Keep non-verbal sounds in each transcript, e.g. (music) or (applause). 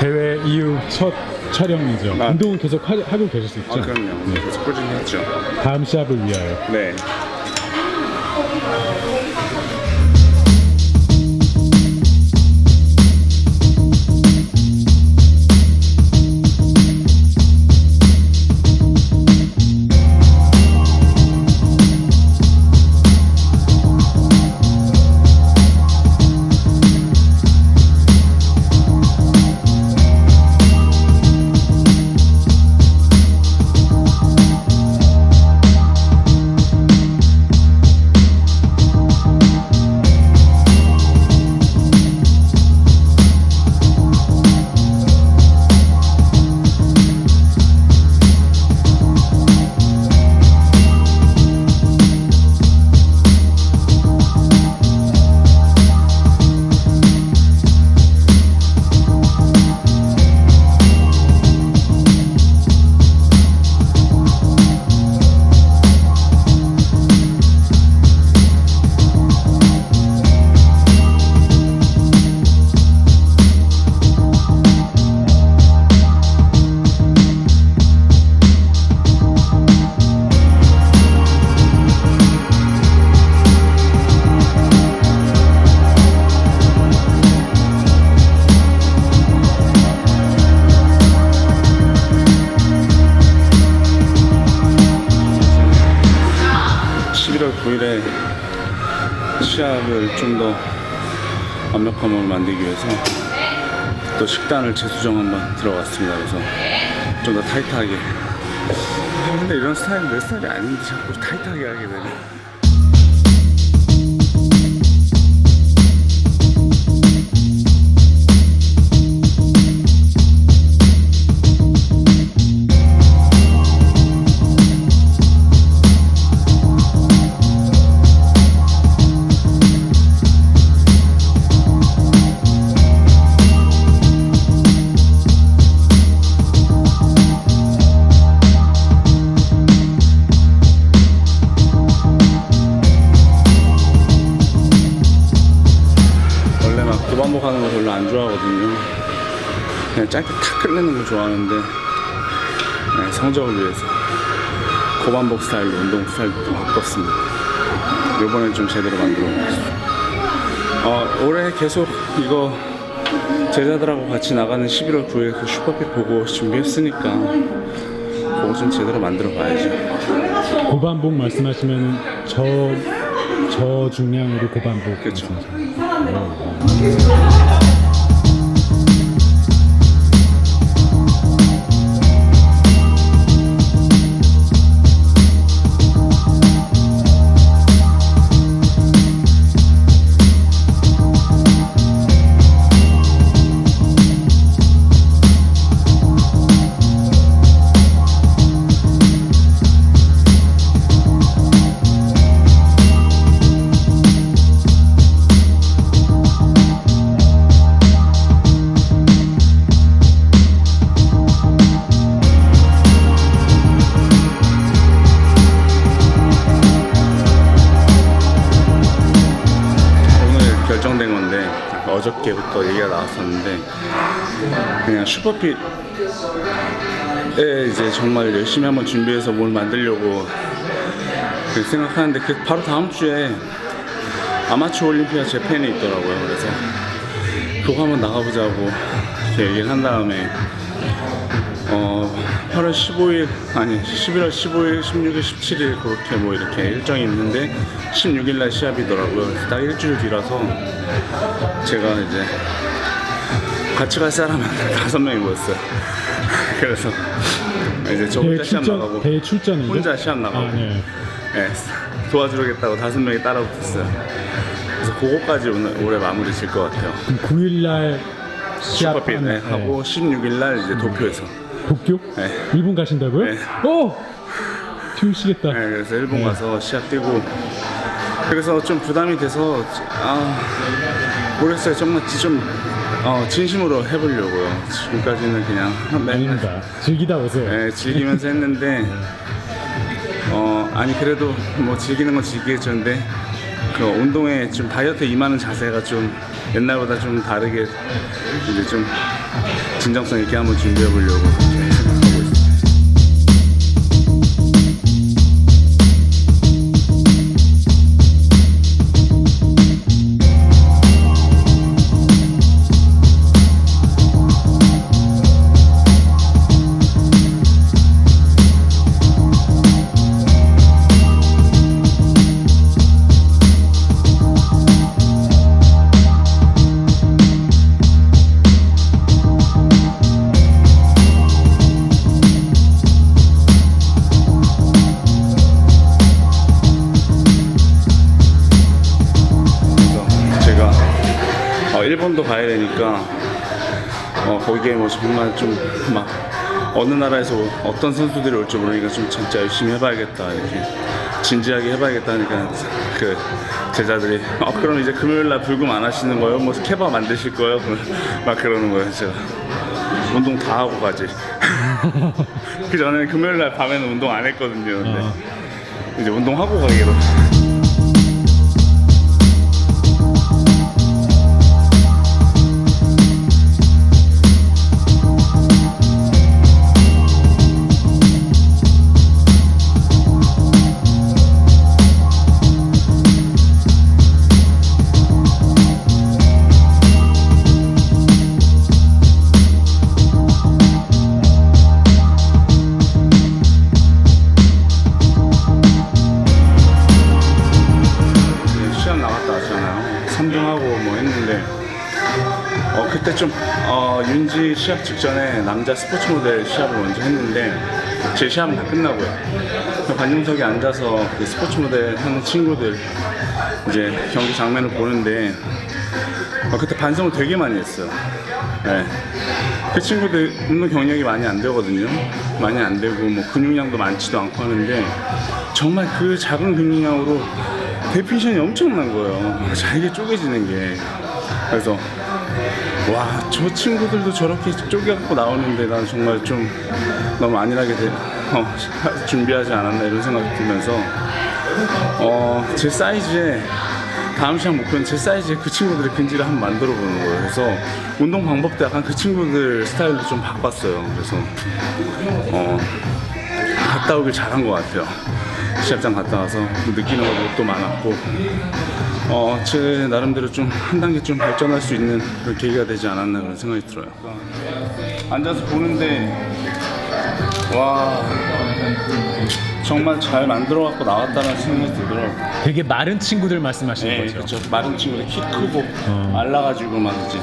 대회 이후 첫 촬영이죠. 아. 운동은 계속 하, 고 계실 수 있죠. 아 그럼요. 계속 꾸준히 했죠. 다음 시합을 위하여. 네. 몸을 만들기 위해서 또 식단을 재수정 한번 들어갔습니다. 그래서 좀 더 타이트하게. 근데 이런 스타일은 내 스타일이 아닌데 자꾸 타이트하게 하게 되네. 짧게 탁 끝내는 거 좋아하는데 네, 성적을 위해서 고반복 스타일로 운동 스타일도 좀 바꿨습니다. 이번엔 좀 제대로 만들어 보겠습니다. 어, 올해 계속 이거 제자들하고 같이 나가는 11월 9일 그 슈퍼핏 보고 준비했으니까 그거 좀 제대로 만들어 봐야지. 고반복 말씀하시면 저 저 중량으로 고반복. 그쵸. 말씀하시는 오 슈퍼핏 에 이제 정말 열심히 한번 준비해서 뭘 만들려고 생각하는데 그 바로 다음 주에 아마추어 올림피아 재팬이 있더라고요. 그래서 그거 한번 나가보자고 얘기를 한 다음에 어 8월 15일 아니 11월 15일, 16일, 17일 그렇게 뭐 이렇게 일정이 있는데 16일 날 시합이더라고요. 딱 일주일 뒤라서 제가 이제 같이 갈 사람은 다섯 명이 모였어요. (laughs) 그래서 이제 저 혼자 시합 출전 나가고 대회 출전이죠. 혼자 시합 나가고 아, 네. 예, 도와주겠다고 다섯 명이 따라붙었어요. 그래서 그거까지 오늘 올해 마무리 질 것 같아요. 그럼 9일날 슈퍼핏 시합하는 네, 하고 16일 날 이제 도쿄에서 도쿄? 네. 일본 가신다고요? 네. 오! 비우시겠다. 네, 그래서 일본 가서 시합 뛰고 그래서 좀 부담이 돼서 아 모르겠어요 정말 좀 어, 진심으로 해보려고요 지금까지는 그냥 맨날 아닙니다. 즐기다 오세요. 네, 즐기면서 했는데 어 아니 그래도 뭐 즐기는 건 즐기겠는데 그 운동에 좀 다이어트 임하는 자세가 좀 옛날보다 좀 다르게 이제 좀 진정성 있게 한번 준비해 보려고 일본도 가야 되니까 어, 거기에 뭐 정말 좀 막 어느 나라에서 어떤 선수들이 올지 모르니까 좀 진짜 열심히 해봐야겠다 이렇게 진지하게 해봐야겠다 하니까 그 제자들이 어 그럼 이제 금요일 날 불금 안 하시는 거예요? 뭐 케바 만드실 거예요? 막 그러는 거예요 제가 운동 다 하고 가지 (laughs) 그 전에 금요일 날 밤에는 운동 안 했거든요 근데 어. 이제 운동하고 가기로 시합 직전에 남자 스포츠 모델 시합을 먼저 했는데 제 시합은 다 끝나고요. 그 관중석에 앉아서 그 스포츠 모델 하는 친구들 이제 경기 장면을 보는데 어, 그때 반성을 되게 많이 했어요. 네. 그 친구들 운동 경력이 많이 안 되거든요. 많이 안 되고 뭐 근육량도 많지도 않고 하는데 정말 그 작은 근육량으로 데피션이 엄청난 거예요. 잘게 쪼개지는 게. 그래서 와 저 친구들도 저렇게 쪼개갖고 나오는데 난 정말 좀 너무 안일하게 돼- 어, (laughs) 준비하지 않았나 이런 생각이 들면서 어, 제 사이즈에 다음 시합 목표는 제 사이즈에 그 친구들의 근지를 한번 만들어 보는 거예요. 그래서 운동 방법도 약간 그 친구들 스타일로 좀 바꿨어요. 그래서 어, 갔다 오길 잘한 것 같아요. 시합장 갔다 와서 느끼는 것도 많았고 어, 제 나름대로 좀 한 단계 좀 발전할 수 있는 그런 계기가 되지 않았나 그런 생각이 들어요. 앉아서 보는데 와 정말 잘 만들어 갖고 나왔다는 생각이 들더라고요. 되게 마른 친구들 말씀하시는 네, 거죠? 그렇죠. 마른 친구들 키 크고 어. 말라가지고 막 이제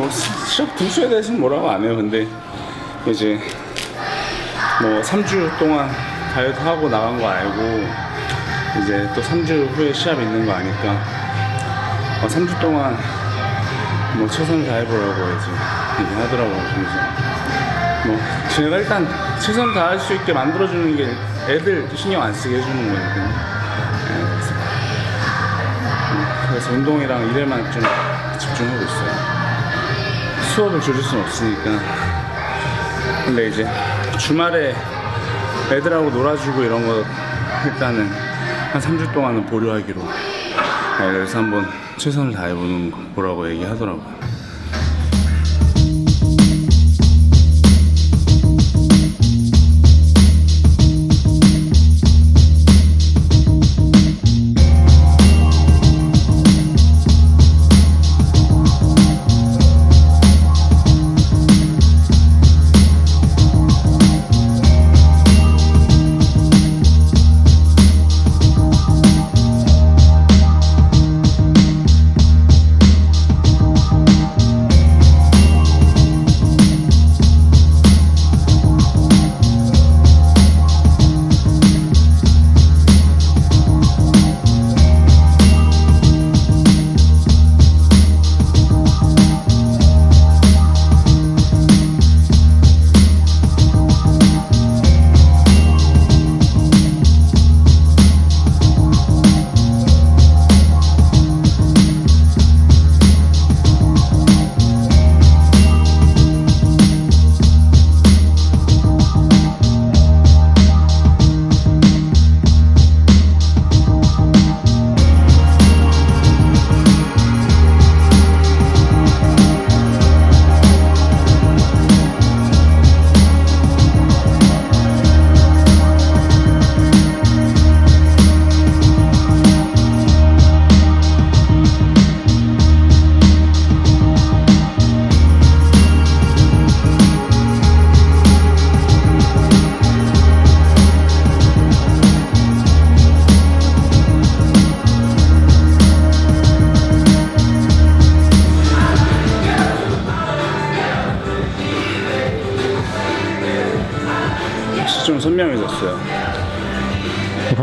뭐 시합 두수에 대해서는 뭐라고 안 해요. 근데 이제 뭐 3주 동안 다이어트 하고 나간 거 알고 이제 또 3주 후에 시합 있는 거 아니까 어, 3주 동안 뭐 최선을 다해보라고 이제 얘기하더라고요. 그래서 뭐 제가 일단 최선을 다할 수 있게 만들어주는 게 애들 신경 안 쓰게 해주는 거니까요. 네, 음, 그래서 운동이랑 일에만 좀 집중하고 있어요. 수업을 줄일 수는 없으니까. 근데 이제 주말에 애들하고 놀아주고 이런 거 일단은 한 3주 동안은 보류하기로. 네, 그래서 한번 최선을 다해보는 거라고 얘기하더라고요.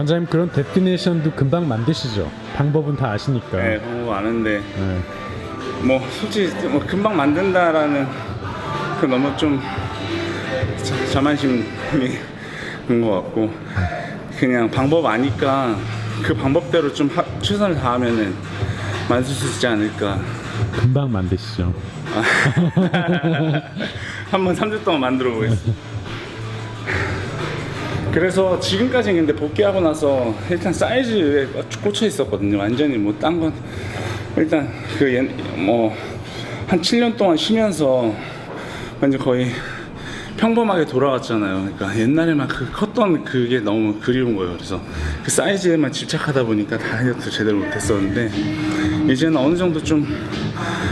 관장님 그런 데피네이션도 금방 만드시죠. 방법은 다 아시니까. 네, 방법 아는데 네. 뭐 솔직히 뭐 금방 만든다라는 그 너무 좀 자- 자만심이 있는 것 같고 그냥 방법 아니까 그 방법대로 좀 하- 최선을 다하면은 만들 수 있지 않을까. 금방 만드시죠. (laughs) 한번 3주 동안 만들어 보겠습니다. 그래서 지금까지 근데 복귀하고 나서 일단 사이즈에 꽂혀 있었거든요. 완전히 뭐 딴 건 일단 그뭐한 7년 동안 쉬면서 완전 거의 평범하게 돌아왔잖아요. 그러니까 옛날에만 그 컸던 그게 너무 그리운 거예요. 그래서 그 사이즈에만 집착하다 보니까 다이어트 제대로 못했었는데 이제는 어느 정도 좀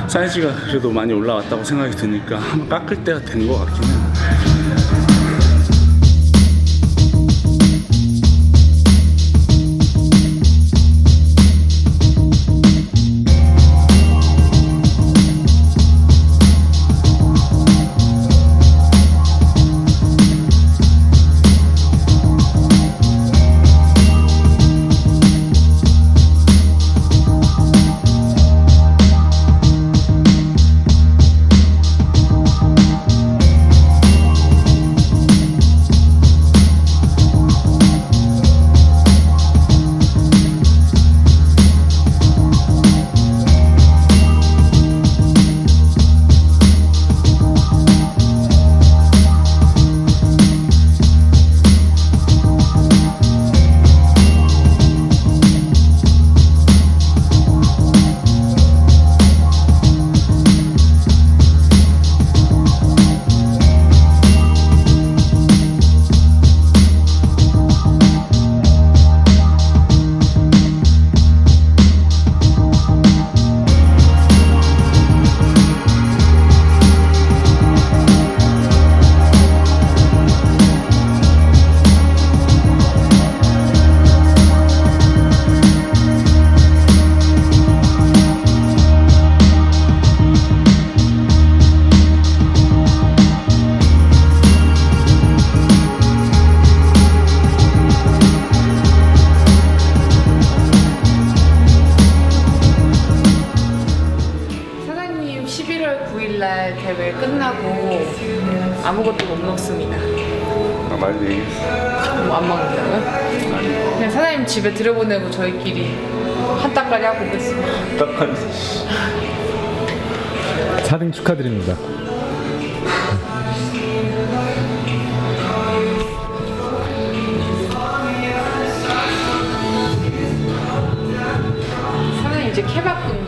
사이즈가 그래도 많이 올라왔다고 생각이 드니까 한번 깎을 때가 된 것 같긴 해요. 아 말도 얘기했어. 뭐안 먹는다고요? 그냥 사장님 집에 들여보내고 저희끼리 한따까리 하고 오겠습니다. 딱한 4등 축하드립니다. 사장님 이제 케바꾼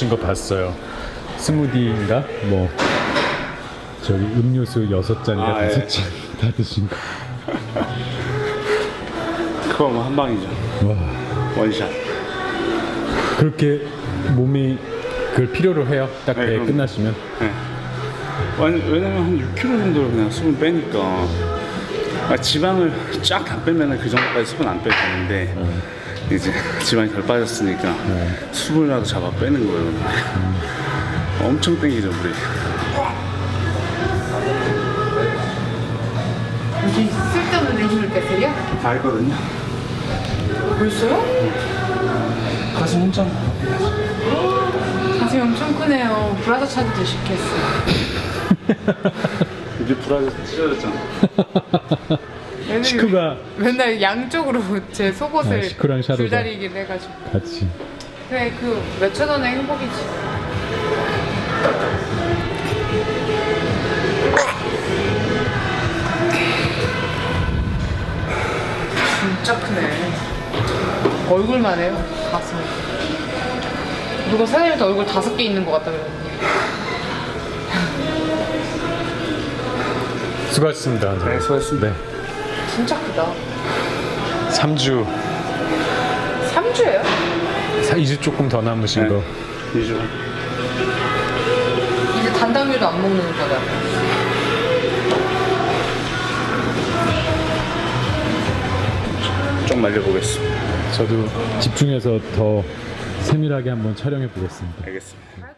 올리신 거 봤어요. 스무디인가? 뭐 저기 음료수 여섯 잔인가 아, 예. 다섯 잔다 드신 거. 그거 뭐한 방이죠. 와 원샷. 그렇게 몸이 그걸 필요로 해요. 딱 네, 대회 그럼. 끝나시면. 네. 완- 왜냐면 한 6kg 정도를 그냥 수분 빼니까 아, 지방을 쫙 다 빼면 그 정도까지 수분 안 빼도 되는데 이제 지방이 덜 빠졌으니까 수 분이라도 잡아 빼는 거예요. (laughs) 엄청 땡기죠 물이. 요즘 쓸데없는 힘을 빼세요? 다 했거든요. 벌써요? 가슴 혼자 가슴이 엄청 크네요. 브라더 차도 시켰어요. (laughs) 이제 불안해서 찢어졌잖아. 맨날- 시크가 맨날 양쪽으로 (laughs) 제 속옷을 아, 시크랑 샤도가. 줄다리기를 해가지고. 같이. 그래 그 몇천 원의 행복이지. 진짜 크네. 얼굴만 해요 가슴. 누가 사장님한테 얼굴 다섯 개 있는 것 같다 그랬는데. (laughs) 수고하셨습니다. 네, 수고하셨습니다. 네. 진짜 크다. 3주, 3주예요? 2주 조금 더 남으신 네. 거. 이주. 이제 단당류도 안 먹는 거다. 좀 말려보겠습니다. 저도 집중해서 더 세밀하게 한번 촬영해 보겠습니다. 알겠습니다.